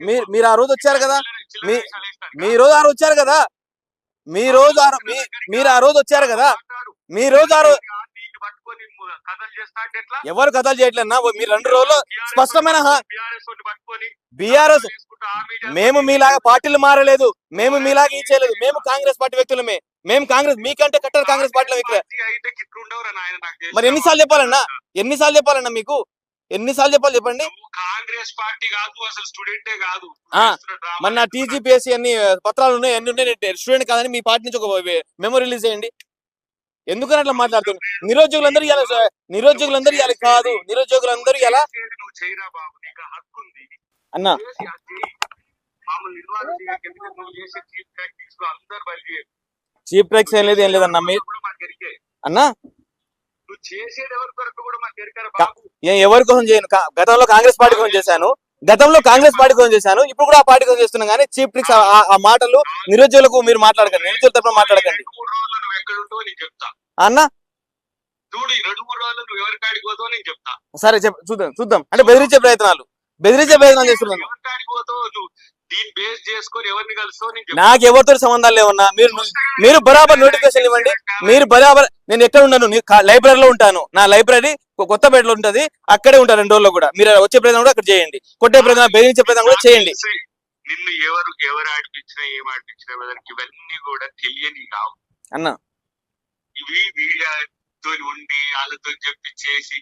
మీరు మీరు ఆ రోజు వచ్చారు కదా? మీ మీ రోజు ఆ రోజు వచ్చారు కదా? మీ రోజు మీరు ఆ రోజు వచ్చారు కదా? మీ రోజు ఆ రోజు ఎవరు కథలు చేయట్లేనా మీరు రెండు రోజులు స్పష్టమైన బీఆర్ఎస్ మేము మీలాగా పార్టీలు మారలేదు. మేము మీలాగా ఇచ్చేయలేదు మేము కాంగ్రెస్ పార్టీ వ్యక్తులమే. మేము కాంగ్రెస్ మీకంటే కట్టర్ కాంగ్రెస్ పార్టీలో వ్యక్తులే. మరి ఎన్నిసార్లు. చెప్పాలన్నా? ఎన్నిసార్లు చెప్పాలన్నా మీకు? ఎన్నిసార్లు చెప్పాలి చెప్పండి? కాంగ్రెస్ పార్టీ కాదు అసలు స్టూడెంటే కాదు. మన టీజీపీఎస్సీ అన్ని పత్రాలు ఉన్నాయి అన్ని ఉన్నాయి. నేను స్టూడెంట్ కాదని మీ పార్టీ నుంచి ఒక మెమో రిలీజ్ చేయండి. ఎందుకని అట్లా మాట్లాడుతున్నారు? నిరుద్యోగులందరూ ఇలా నిరుద్యోగులందరూ ఇలా కాదు. నిరుద్యోగులందరూ ఇలా అన్న. చీప్ ట్యాక్స్ ఏం లేదు ఏం లేదన్న మీ కూడా మాకు ఎరికే అన్న. ఎవరి కోసం చేయను? గతంలో కాంగ్రెస్ పార్టీ కోసం చేశాను. గతంలో కాంగ్రెస్ పార్టీ కోసం చేశాను. ఇప్పుడు కూడా ఆ పార్టీ కోసం చేస్తున్నాను కానీ చీప్ ట్రిక్స్ ఆ మాటలు నిరుద్యోగులకు మీరు మాట్లాడకండి. నిరుద్యోగుల తరఫున మాట్లాడకండి. అన్న? సరే చూద్దాం చూద్దాం. అంటే బెదిరించే ప్రయత్నాలు. బెదిరించే ప్రయత్నాలు చేస్తున్నాను. నాకు ఎవరితో సంబంధాలు లేవన్నా? మీరు మీరు బరాబర్ నోటిఫికేషన్ ఇవ్వండి. మీరు బరాబర్ నేను ఎక్కడ ఉన్నాను? లైబ్రరీలో ఉంటాను. నా లైబ్రరీ కొత్తపేటలో ఉంటది. అక్కడే ఉంటాను రెండు రోజుల్లో కూడా. మీరు వచ్చే ప్రయత్నం కూడా అక్కడ చేయండి. కొట్టే ప్రయత్నం బెదిరించే ప్రయత్నం కూడా చేయండి. నిన్ను ఎవరు ఎవరు ఆడిపించినా ఏం ఆడిపించినా ఇవన్నీ కూడా తెలియని కావు. అన్న. ఇవి మీడియా తోని ఉండి వాళ్ళతో చెప్పించేసి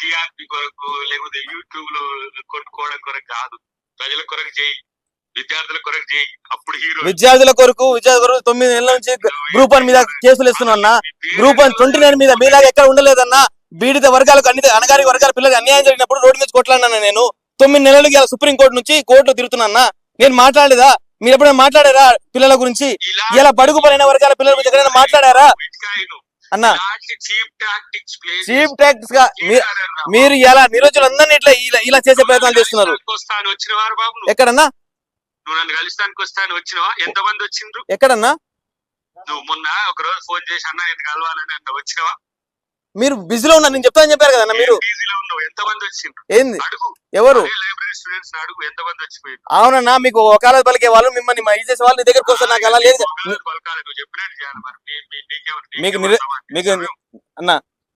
టిఆర్పి కొరకు లేకపోతే యూట్యూబ్లో కొనుక్కోవడం కొరకు కాదు. ప్రజల కొరకు చేయి. విద్యార్థుల కొరకు అప్పుడు హీరో విద్యార్థుల కొరకు విద్యార్థుల కొరకు తొమ్మిది నెలల నుంచి గ్రూప్ వన్ మీద కేసులు ఇస్తున్నా గ్రూప్ వన్ ట్వంటీ నైన్ మీద మీలాగా ఎక్కడ ఉండలేదన్నా. బీడిత వర్గాలకు అన్ని అనగారి వర్గాల పిల్లలకు అన్యాయం జరిగినప్పుడు రోడ్డు మీద కొట్లాడినా నేను. తొమ్మిది నెలలు ఇలా సుప్రీం కోర్టు నుంచి కోర్టులో తిరుగుతున్నా నేను మాట్లాడలేదా? మీరు ఎప్పుడైనా మాట్లాడారా పిల్లల గురించి? ఇలా బడుగు పడిన వర్గాల పిల్లల గురించి ఎక్కడైనా మాట్లాడారా? అన్న. చీప్ టాక్టిక్స్గా మీరు ఇలా నిరుద్యోగులందరినీ ఇట్లా ఇలా చేసే ప్రయత్నాలు చేస్తున్నారు. ఎక్కడన్నా? నువ్వు నన్ను కలుస్తానికి వస్తాను వచ్చినవా? ఎంత మంది వచ్చిండ్రు? ఎక్కడన్నా? నువ్వు మొన్న ఒక రోజు ఫోన్ చేసి అన్న నేను కలవాలని అంత వచ్చినవా? మీరు బిజీలో ఉన్నారు నేను చెప్తాను చెప్పారు కదన్నా మీరు. బిజీలో ఉన్నావు ఎంత మంది వచ్చిండ్రు? ఏంది? అడుగు. ఎవరు? లైబ్రరీ స్టూడెంట్స్ అడుగు ఎంత మంది వచ్చిపోయింది అవునన్నా మీకు ఒకవేళ పలికే వాళ్ళు మిమ్మల్ని మా చేసే వాళ్ళు నీ దగ్గరకు వస్తారు నాకు అలా లేదు. పలకాలి నువ్వు చెప్పినట్టు చేయాలి మరి. మీ- మీ- నీకేమన్నా- మీకు నిర- మీకు? అన్న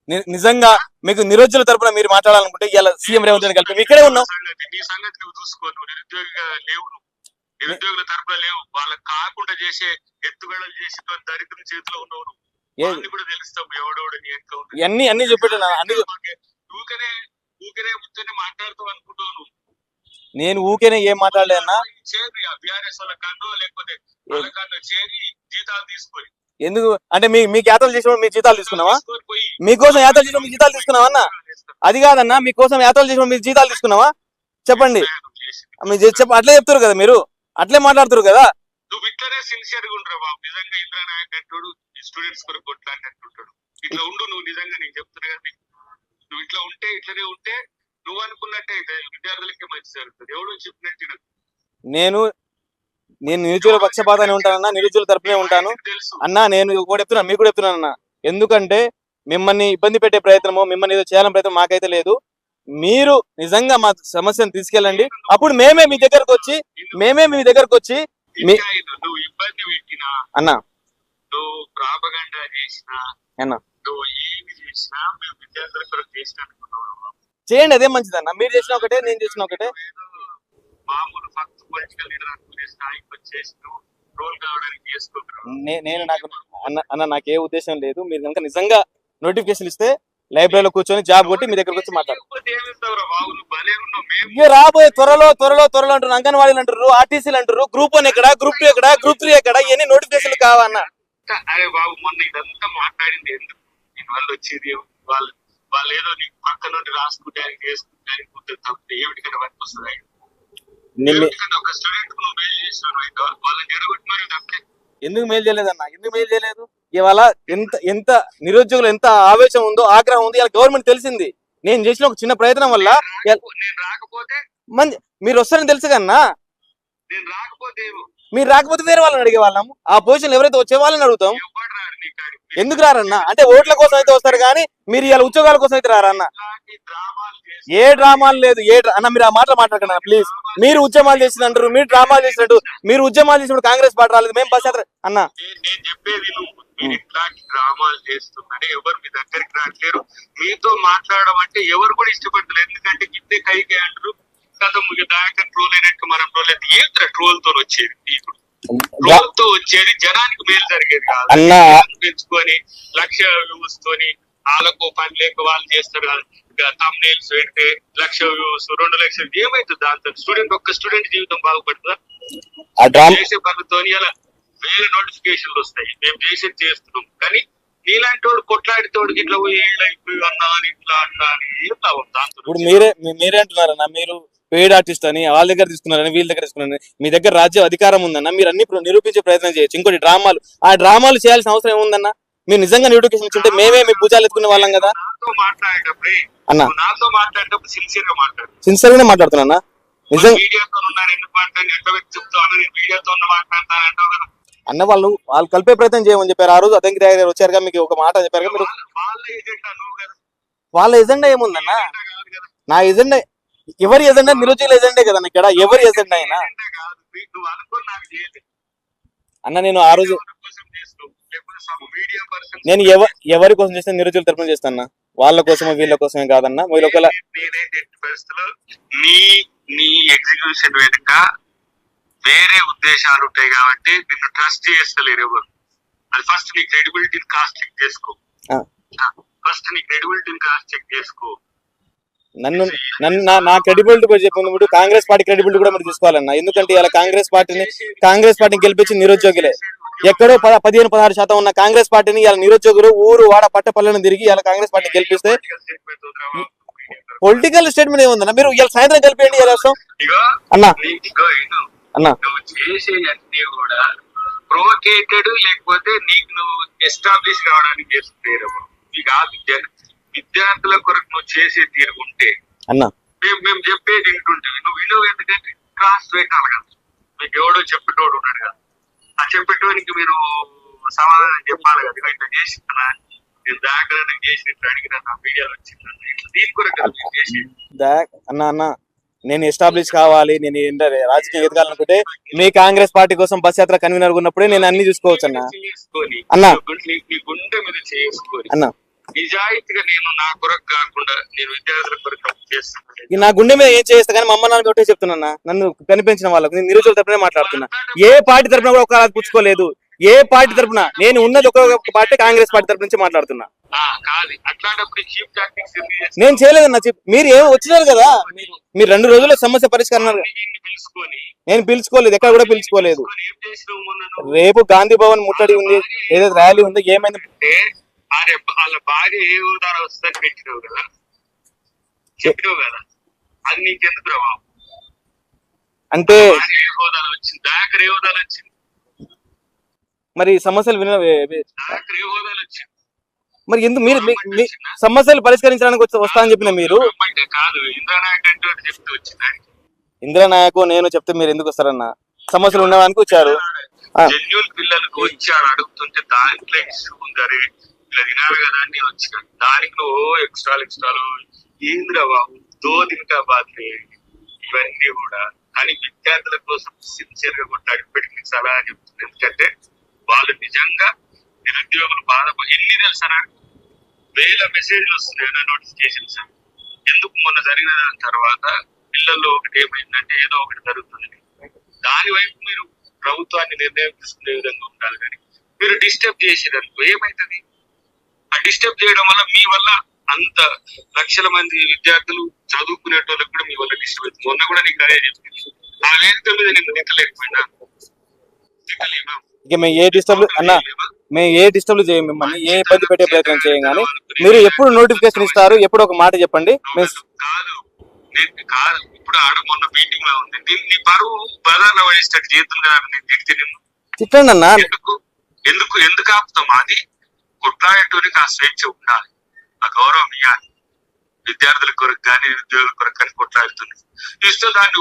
ని- నిజంగా మీకు నిరుద్యోగుల తరపున మీరు మాట్లాడాలనుకుంటే ఇలా సీఎం రేవంత్ రెడ్డి కలిపి ఇక్కడే ఉన్నాం. సంగతి, నీ సంగతి నువ్వు చూసుకో నువ్వు నిరుద్యోగిగా లేవు నువ్వు నిరుద్యోగుల తరపున లేవు. వాళ్ళకి కాకుండా చేసే ఎత్తుగడలు చేసి దరిద్రం చేతిలో ఉన్నావు నువ్వు ఏది? వాళ్ళని కూడా తెలుస్తాం. ఎవడోడు అన్ని అన్ని ఊకనే ఊకనే కూర్చొని మాట్లాడుతావు అనుకుంటావు నువ్వు నేను ఊకేనే ఏం మాట్లాడలేదన్నా చేరి బీఆర్ఎస్ వాళ్ళ కన్ను లేకపోతే వాళ్ళ కన్ను చేరి జీతాలు తీసుకొని. ఎందుకు? అంటే మీ మీకు యాత్రలు చేసినప్పుడు మీ జీతాలు తీసుకున్నావా? మీకోసం యాత్రలు చేసినప్పుడు మీ జీతాలు తీసుకున్నావా అన్న? అది కాదన్నా మీకోసం యాత్రలు చేసినప్పుడు మీ జీతాలు తీసుకున్నావా? చెప్పండి. మీరు చెప్ప అట్లే చెప్తారు కదా మీరు. అట్లే మాట్లాడుతారు కదా? నువ్వు ఇట్లనే సిన్సియర్గా ఉండరా బాబు. నిజంగా ఇంద్రా నాయక్ అంటాడు స్టూడెంట్స్ కొరకు కొట్లాడినట్టుంటాడు ఇట్లా ఉండు నువ్వు నిజంగా నేను చెప్తున్నా కదా. నువ్వు ఇట్లా ఉంటే ఇట్లనే ఉంటే నువ్వు అనుకున్నట్టే విద్యార్థులకే మంచి జరుగుతుంది. ఎవడో చెప్పినట్టు. నేను నేను నిరుద్యోగుల పక్షపాతాన్ని ఉంటానన్నా నిరుద్యోగుల తరపునే ఉంటాను. అన్నా నేను కూడా చెప్తున్నాను మీకు కూడా చెప్తున్నాను అన్న ఎందుకంటే మిమ్మల్ని ఇబ్బంది పెట్టే ప్రయత్నమో మిమ్మల్ని ఏదో చేయాలని ప్రయత్నం మాకైతే లేదు. మీరు నిజంగా మా సమస్యను తీసుకెళ్ళండి. అప్పుడు మేమే మీ దగ్గరకు వచ్చి మేమే మీ దగ్గరకు వచ్చి ఇబ్బంది పెట్టినా అన్న. నువ్వు ప్రాపగండా చేసినా అన్న. నువ్వు ఏమి చేసినా మేము విద్యార్థుల కొరకు చేసినట్టుకున్నావు చేయండి అదే మంచిది అన్న. మీరు చేసిన ఒకటే నేను చేసిన ఒకటే. ఏదో మామూలు ఫస్ట్ పొలిటికల్ లీడర్ అనుకునే స్థాయికి వచ్చేసి నువ్వు రోల్ కావడానికి నేను నాకు అన్న అన్న నాకు ఏ ఉద్దేశం లేదు. మీరు కనుక నిజంగా నోటిఫికేషన్ ఇస్తే లైబ్రరీలో కూర్చొని జాబ్ కొట్టి మీ దగ్గరకు వచ్చి మాట్లాడు. రాబోయే త్వరలో త్వరలో త్వరలో అంటారు అంగన్వాడీలు అంటారు ఆర్టీసీలు అంటారు గ్రూప్ వన్ ఎక్కడ గ్రూప్ టూ ఎక్కడ గ్రూప్ త్రీ ఎక్కడ ఇవన్నీ నోటిఫికేషన్లు కావన్న? అరే బాబు మొన్న ఇదంతా మాట్లాడింది ఎందుకు? వల్ల వచ్చేది? వాళ్ళు వాళ్ళు ఏదో నీకు పక్క నుండి రాసుకుంటానికి చేసుకుంటానికి కూర్చొని తప్పితే ఏమిటికైనా వర్క్ వస్తుంది ఒక స్టూడెంట్ నువ్వు మెయిల్ వాళ్ళు వాళ్ళని జరగొట్టి మరి తప్పే ఎందుకు మేలు చేయలేదన్న? ఎందుకు మేలు చేయలేదు? ఇవాళ ఎంత ఎంత నిరుద్యోగులు ఎంత ఆవేశం ఉందో ఆగ్రహం ఉంది ఇలా గవర్నమెంట్ తెలిసింది. నేను చేసిన ఒక చిన్న ప్రయత్నం వల్ల మంది మీరు వస్తారని తెలుసు కన్నా? మీరు రాకపోతే వేరే వాళ్ళని అడిగే వాళ్ళం ఆ పొజిషన్ ఎవరైతే వచ్చే వాళ్ళని అడుగుతాం. ఎందుకు రారన్న? అంటే ఓట్ల కోసం అయితే వస్తారు కానీ మీరు ఇలా ఉద్యోగాల కోసం అయితే రారన్న? ఏ డ్రామాలు లేదు ఏ అన్న మీరు ఆ మాటలు మాట్లాడకండి ప్లీజ్. మీరు ఉద్యమాలు చేసినట్టు మీరు డ్రామాలు చేసినట్టు మీరు ఉద్యమాలు చేసినప్పుడు కాంగ్రెస్ పార్టీ రాలేదు మేము బస్ యాత్ర అన్న. నేను నేను చెప్పేది నువ్వు మీరు ఇట్లాంటి డ్రామాలు ఎవరు మీ దగ్గరికి రావట్లేరు మీతో మాట్లాడడం అంటే ఎవరు కూడా ఇష్టపడతారు ఎందుకంటే గిట్టే కైకే అంటారు కదా మీకు దాకా ట్రోల్ అయినట్టు మనం ట్రోల్ అయితే ఏంట్రా ట్రోల్తో వచ్చేది ఇప్పుడు వచ్చేది జనానికి మేలు జరిగేది కాదు. పెంచుకొని లక్ష వ్యూస్ తోని వాళ్ళకు పని లేక వాళ్ళు చేస్తారు తమ్నేల్స్ పెడితే లక్ష వ్యూస్ రెండు లక్షలు ఏమైతుంది దాంతో స్టూడెంట్ ఒక్క స్టూడెంట్ జీవితం బాగుపడుతుందా? చేసే పనులతో ఇలా వేరే నోటిఫికేషన్లు వస్తాయి. మేము చేసేది చేస్తున్నాం. కానీ నీలాంటి వాడు కొట్లాడితోడు ఇట్లా పోయి ఈళ్ళ ఇప్పుడు అన్నా అని ఇట్లా అన్నా అని ఏం లాభం? దాంతో ఇప్పుడు మీరే మీరే అంటున్నారన్న మీరు పెయిడ్ ఆర్టిస్ట్ అని వాళ్ళ దగ్గర తీసుకున్నారని వీళ్ళ దగ్గర తీసుకున్నారని మీ దగ్గర రాజ్య అధికారం ఉందన్న మీరు అన్ని నిరూపించే ప్రయత్నం చేయొచ్చు. ఇంకోటి డ్రామాలు. ఆ డ్రామాలు చేయాల్సిన అవసరం ఏముందన్న? మీరు నిజంగా నోటిఫికేషన్ ఇచ్చుంటే మేమే మీ భుజాలు ఎత్తుకునే వాళ్ళం కదా? అన్న. నాతో మాట్లాడేటప్పుడు సిన్సియర్గా మాట్లాడు సిన్సియర్ గానే మాట్లాడుతున్నా నిజంగా మీడియాతో ఉన్నాను ఎందుకు మాట్లాడి ఎట్లా పెట్టి చెప్తాను నేను మీడియాతో ఉన్న మాట్లాడతాను అంటావు కదా. అన్న వాళ్ళు వాళ్ళు కలిపే ప్రయత్నం చేయమని చెప్పారు. ఆ రోజు అదంకి దగ్గర వచ్చారుగా? మీకు ఒక మాట చెప్పారు వాళ్ళ- ఎజెండా ఏముందన్న? నా ఎజెండా ఎవరి ఎజెండా నిరుద్యోగుల ఎజెండే కదా ఇక్కడ? ఎవరి అయినా? ఏజెండా చేయలేదు అన్న నేను ఆ రోజు కోసం నేను ఎవ ఎవరి కోసం చేస్తే నిరుద్యోగుల తరపున చేస్తాను వాళ్ళ కోసమో వీళ్ళ కోసమే కాదన్న. వీళ్ళు ఒకవేళ నేనైతే ఎట్టి పరిస్థితుల్లో నీ నీ ఎగ్జిక్యూషన్ వెనుక వేరే ఉద్దేశాలు ఉంటాయి కాబట్టి నిన్ను ట్రస్ట్ చేస్తలేరు ఎవరు. అది ఫస్ట్ నీ క్రెడిబిలిటీని కాస్ట్ చెక్ చేసుకో. ఫస్ట్ నీ క్రెడిబిలిటీని కాస్ట్ చెక్ చేసుకో. నన్ను నన్ను నా నా క్రెడిబిలిటీ కూడా చెప్పినప్పుడు కాంగ్రెస్ పార్టీ క్రెడిబిలిటీ కూడా మీరు తీసుకోవాలన్న. ఎందుకంటే ఇలా కాంగ్రెస్ పార్టీని కాంగ్రెస్ పార్టీని గెలిపించి నిరుద్యోగులే. ఎక్కడో పద పదిహేను పదహారు శాతం ఉన్న కాంగ్రెస్ పార్టీని ఇలా నిరుద్యోగులు ఊరు వాడ పట్ట పల్లెను తిరిగి ఇలా కాంగ్రెస్ పార్టీని గెలిపిస్తే పొలిటికల్ స్టేట్మెంట్ ఏముందన్న? మీరు ఇలా సాయంత్రం గెలిపేయండి ఇలా వస్తాం అన్న. అన్న. కూడా ప్రొవోకేటెడ్ లేకపోతే నీకు నువ్వు ఎస్టాబ్లిష్ కావడానికి నీకు విద్యార్థుల కొరకు నువ్వు చేసే తీరుకుంటే అన్న. మేము మేము చెప్పేది వింటుంటే నువ్వు వినవు ఎందుకంటే క్లాస్ పెట్టాలి కదా. మీకు ఎవడో చెప్పేటోడు ఉన్నాడు కదా. ఆ చెప్పేటోనికి మీరు సమాధానం చెప్పాలి కదా. ఇట్లా చేసినా నేను దాకా చేసి ఇట్లా అడిగిన నా మీడియాలో వచ్చింది? ఇట్లా దీని కొరకు చేసేది? దా అన్న అన్న. నేను ఎస్టాబ్లిష్ కావాలి. నేను ఏంటంటే రాజకీయం ఎదగాలనుకుంటే మీ కాంగ్రెస్ పార్టీ కోసం బస్ యాత్ర కన్వీనర్ ఉన్నప్పుడే నేను అన్ని చూసుకోవచ్చు అన్న. అన్న. గుండె మీద చేసుకొని అన్న. నిజాయితీగా నేను నా కొరకు కాకుండా నేను విద్యార్థుల కొరకు చేస్తున్నాను. నా గుండె మీద ఏం చేస్తా కానీ మా అమ్మ నాన్న ఒకటే చెప్తున్నా నేను కనిపించిన వాళ్ళకు. నేను నిరుద్యోగుల తరపునే మాట్లాడుతున్నా. ఏ పార్టీ తరపున కూడా ఒక పుచ్చుకోలేదు. ఏ పార్టీ తరపున? నేను ఉన్నది ఒక పార్టీ కాంగ్రెస్ పార్టీ తరపు నుంచి మాట్లాడుతున్నా? నేను చేయలేదన్న చెప్పి మీరు ఏం వచ్చినారు కదా? మీరు రెండు రోజుల్లో సమస్య పరిష్కారం నేను పిలుచుకోలేదు. ఎక్కడ కూడా పిలుచుకోలేదు? రేపు గాంధీ భవన్ ముట్టడి ఉంది. ఏదైతే ర్యాలీ ఉందో ఏమైంది? ఆరే వాళ్ళ భార్య ఏ హోదాలో వస్తుందని పెట్టినావు కదా? చెప్పినావు కదా? అది నీకెందుకు రా బాబు? అంటే ఏ హోదాలో వచ్చింది? దాకర్ ఏ హోదాలో వచ్చింది? మరి సమస్యలు విన ఏ హోదాలో వచ్చింది? మరి ఎందుకు మీరు మీ- మీ సమస్యలు పరిష్కరించడానికి వచ్చి వస్తా అని చెప్పిన మీరు. అంటే కాదు. ఇంద్రానాయక్ అంటే ఒకటి చెప్తూ వచ్చింది ఆయనకి. ఇందిరా నాయకు నేను చెప్తే మీరు ఎందుకు వస్తారన్న? సమస్యలు ఉండడానికి వచ్చారు. ఆ. పిల్లలకు వచ్చాడు అడుగుతుంటే దాంట్లో ఇష్యూ ఉందరే ఇలా తినాలి కదా అని నేను వచ్చాను దానికి నువ్వు ఎక్స్ట్రాలు ఎక్స్ట్రాలు ఏంద్రా బాబు దో దినకా ఇవన్నీ కూడా. కానీ విద్యార్థుల కోసం సిన్సియర్గా కొట్టాడు ఇప్పటికీ చాలా సలహా చెప్తుంది ఎందుకంటే వాళ్ళు నిజంగా నిరుద్యోగులు బాధ ఎన్ని తెలుసా నాకు? వేల మెసేజ్లు వస్తున్నాయి నా నోటిఫికేషన్స్ ఎందుకు మొన్న జరిగిన దాని తర్వాత పిల్లల్లో ఒకటి ఏమైందంటే ఏదో ఒకటి జరుగుతుంది. దాని వైపు మీరు ప్రభుత్వాన్ని నిర్ణయం తీసుకునే విధంగా ఉండాలి కానీ మీరు డిస్టర్బ్ చేసేదనుకో ఏమైతుంది? డిస్టర్బ్ చేయడం వల్ల మీ వల్ల అంత లక్షల మంది విద్యార్థులు చదువుకునేటోళ్ళకి కూడా మీ వల్ల డిస్టర్బ్ అవుతుంది. మొన్న కూడా నీకు అదే చెప్పింది ఆ వేదిక మీద నేను తిట్టలేకపోయినా తిట్టలేమా ఇక మేము ఏ డిస్టర్బ్ అన్న మేము ఏ డిస్టర్బ్ చేయం మిమ్మల్ని ఏ ఇబ్బంది పెట్టే ప్రయత్నం చేయం కానీ మీరు ఎప్పుడు నోటిఫికేషన్ ఇస్తారు ఎప్పుడు ఒక మాట చెప్పండి. కాదు. కాదు. ఇప్పుడు ఆడ మొన్న మీటింగ్లో ఉంది. దీన్ని బరువు బజార్లో పడేసేటట్టు చేతులు కదా నేను తిడితే నిన్ను తిట్టండి అన్న. ఎందుకు? ఎందుకు? ఎందుకు ఆపుతాం? అది కొట్లాడేటోనికి ఆ స్వేచ్ఛ ఉండాలి. ఆ గౌరవం ఇవ్వాలి విద్యార్థుల కొరకు కానీ నిరుద్యోగుల కొరకు కానీ కొట్లాడుతుంది. ఇస్తే దాన్ని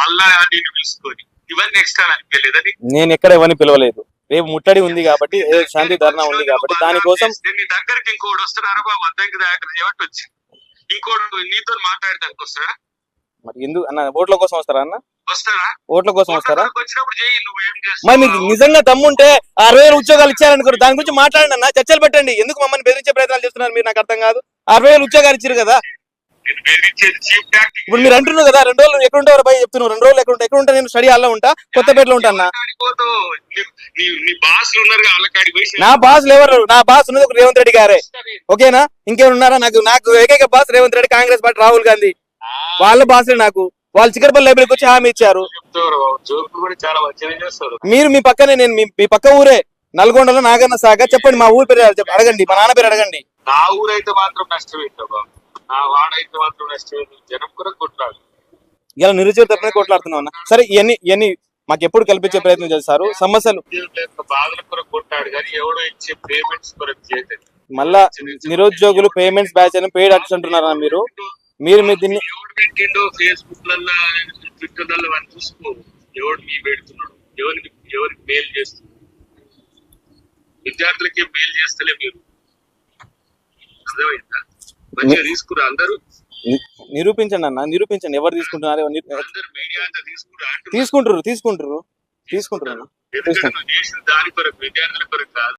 మళ్ళా నేను పిలుచుకొని ఇవన్నీ ఎక్స్ట్రా అనిపించలేదని నేను ఎక్కడ ఎవరిని పిలవలేదు. రేపు ముట్టడి ఉంది కాబట్టి శాంతి ధర్నా ఉంది కాబట్టి దానికోసం నీ దగ్గరికి ఇంకోటి వస్తున్నారా బాబు? అద్దెకి దగ్గర ఎవరికి వచ్చి? ఇంకోటి నీతో మాట్లాడడానికి వస్తాడా మరి ఎందుకు? అన్న ఓట్ల కోసం వస్తారా అన్న? ఓట్ల కోసం వస్తారా? మరి మీకు నిజంగా దమ్ముంటే అరవై వేలు ఉద్యోగాలు ఇచ్చారనుకోరు దాని గురించి మాట్లాడండి అన్న చర్చలు పెట్టండి. ఎందుకు మమ్మల్ని బెదిరించే ప్రయత్నాలు చేస్తున్నారు మీరు? నాకు అర్థం కాదు. అరవై వేలు ఉద్యోగాలు ఇచ్చారు కదా. ఇప్పుడు మీరు అంటున్నారు కదా రెండు రోజులు ఎక్కడ ఉంటారు భయ చెప్తున్నారు రెండు రోజులు ఎక్కడ ఉంటా? ఎక్కడ ఉంటా? నేను స్టడీ హాల్లో ఉంటా కొత్తపేటలో ఉంటా అన్న. నీ బాస్ ఎవరు? నా బాస్ ఉన్నది ఒక రేవంత్ రెడ్డి గారే. ఓకేనా? ఇంకేమైనా ఉన్నారా? నాకు నాకు ఏకైక boss Revanth Reddy Congress party Rahul Gandhi. వాళ్ళ బాసే నాకు. వాళ్ళు చిక్కరపల్లి లైబ్రరీకి వచ్చి హామీ ఇచ్చారు. మీరు మీ పక్కనే నేను మీ- పక్క ఊరే నల్గొండలో నాగన్న సాగ చెప్పండి మా ఊరి పేరు అడగండి మా నాన్న పేరు అడగండి. నా ఊరైతే మాత్రం నష్టమైంది బాబు. నా వాడైతే మాత్రం నష్టమైంది జనం కూడా కొట్లాడు ఇలా నిరుద్యోగ తరపున కొట్లాడుతున్నాం సరే ఇవన్నీ ఇవన్నీ మాకు ఎప్పుడు కల్పించే ప్రయత్నం చేస్తారు సమస్యలు బాధల కొరకు కొట్టాడు. కానీ ఎవడో ఇచ్చే పేమెంట్స్ కొరకు చేయలేదు. మళ్ళా నిరుద్యోగులు పేమెంట్స్ బ్యాచ్ అని పెయిడ్ యాక్ట్స్ అంటున్నారా మీరు? మీరు మీ దీన్ని ఎవడు పెట్టిండో ఫేస్బుక్ ట్విట్టర్ అని చూసుకో. ఎవడు మీ పెడుతున్నాడు? ఎవరికి ఎవరికి మెయిల్ చేస్తున్నాడు? విద్యార్థులకి మెయిల్ చేస్తలే మీరు. అర్థమైందా? మంచిగా తీసుకురా అందరూ. నిరూపించండి అన్న నిరూపించండి. ఎవరు తీసుకుంటున్నారు? ఎవరు. తీసుకుంటారు తీసుకుంటారు తీసుకుంటారు చేసిన దాని కొరకు విద్యార్థుల కొరకు కాదు.